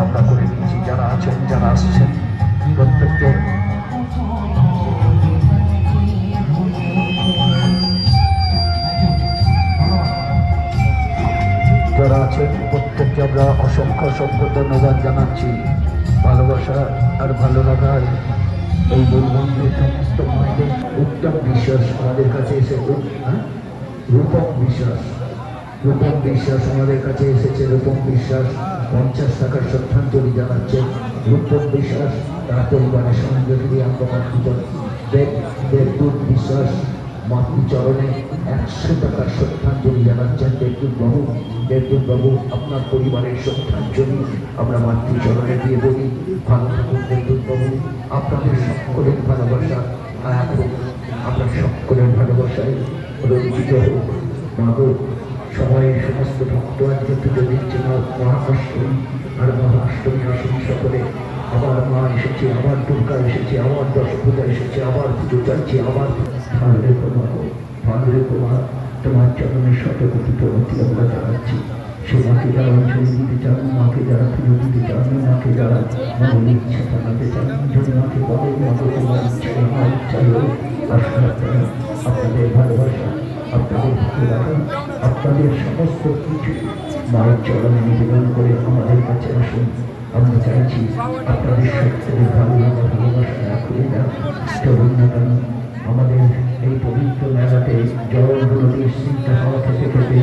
আমরা করে নিয়েছি যারা আছেন, যারা আসছেন, প্রত্যেককে যারা আছেন, প্রত্যেককে আমরা অসংখ্য অসংখ্য ধন্যবাদ জানাচ্ছি। ভালোবাসা আর ভালো লাগার এই বন্ধুদের সমস্ত মায়েদের উত্তম বিশ্বাস আমাদের কাছে এসে হ্যাঁ? রূপম বিশ্বাস। রূপম বিশ্বাস আমাদের কাছে এসেছে। রূপম বিশ্বাস পঞ্চাশ টাকার শ্রদ্ধাঞ্জলি জানাচ্ছেন রূপম বিশ্বাস তার পরিবারের সঙ্গে প্রিয়াঙ্ক দেব, দেবদূত বিশ্বাস মাতৃচরণে একশো টাকার শ্রদ্ধাঞ্জলি জানাচ্ছেন দেবদূত বাবু। দেবদূত বাবু, আপনার পরিবারের শ্রদ্ধাঞ্জলি আমরা মাতৃচরণে দিয়ে বলি। ভালো থাকুন দেবদূত বাবু। আপনাদের সকলের ভালোবাসা হোক। আমরা সকলের ভালোবাসায় রঞ্জিত হোক। মাগো সবাই সমস্ত ভক্ত আজকে পুজো দিচ্ছে না মহাষ্টমী আর মহাষ্টমী আসুন সকলে আবার মা এসেছে আবার দুর্গা এসেছে আবার দশ পূজা এসেছে আবার পুজো চাইছে আবার গো, ভালো রেখো মা তোমার চরণের শতকোটি প্রগতি আমরা জানাচ্ছি সে মাকে যারা অঞ্জলি দিতে চান মাকে যারা পুজো দিতে চান মাকে যারা মনের ইচ্ছা জানাতে চান যদি মাকে বলে মাকে তোমার ইচ্ছা আমার ইচ্ছা হোক আপনাদের আপনাদের ভালো আপনাদের সমস্ত কিছু মায়ের চরণে নিবেদন করে আমাদের কাছে আসুন। আমরা চাইছি আপনাদের সকলের ভালো লাগা, ভালোবাসা রাখলে না চলুন না কেন আমাদের এই পবিত্র মেলাতে জল নদীর স্নিগ্ধ হাওয়া খেতে খেতে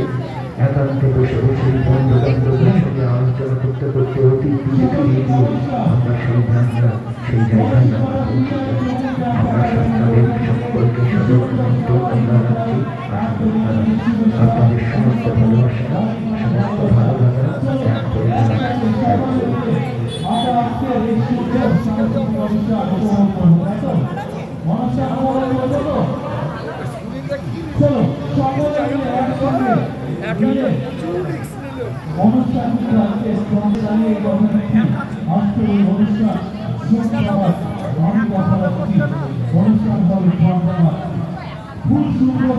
একান্তে বসে বসে বন্ধু বান্ধবের সঙ্গে আলোচনা করতে করতে অতি দূরে ফিরিয়ে দিয়ে আমরা সেই ধারণা সেই জায়গায় আমরা পৌঁছে সকলকে সদর আমরা আপনাদের সমস্ত ভালোবাসা সমস্ত ভালো লাগা করে দেওয়া, এক করে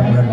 আমরা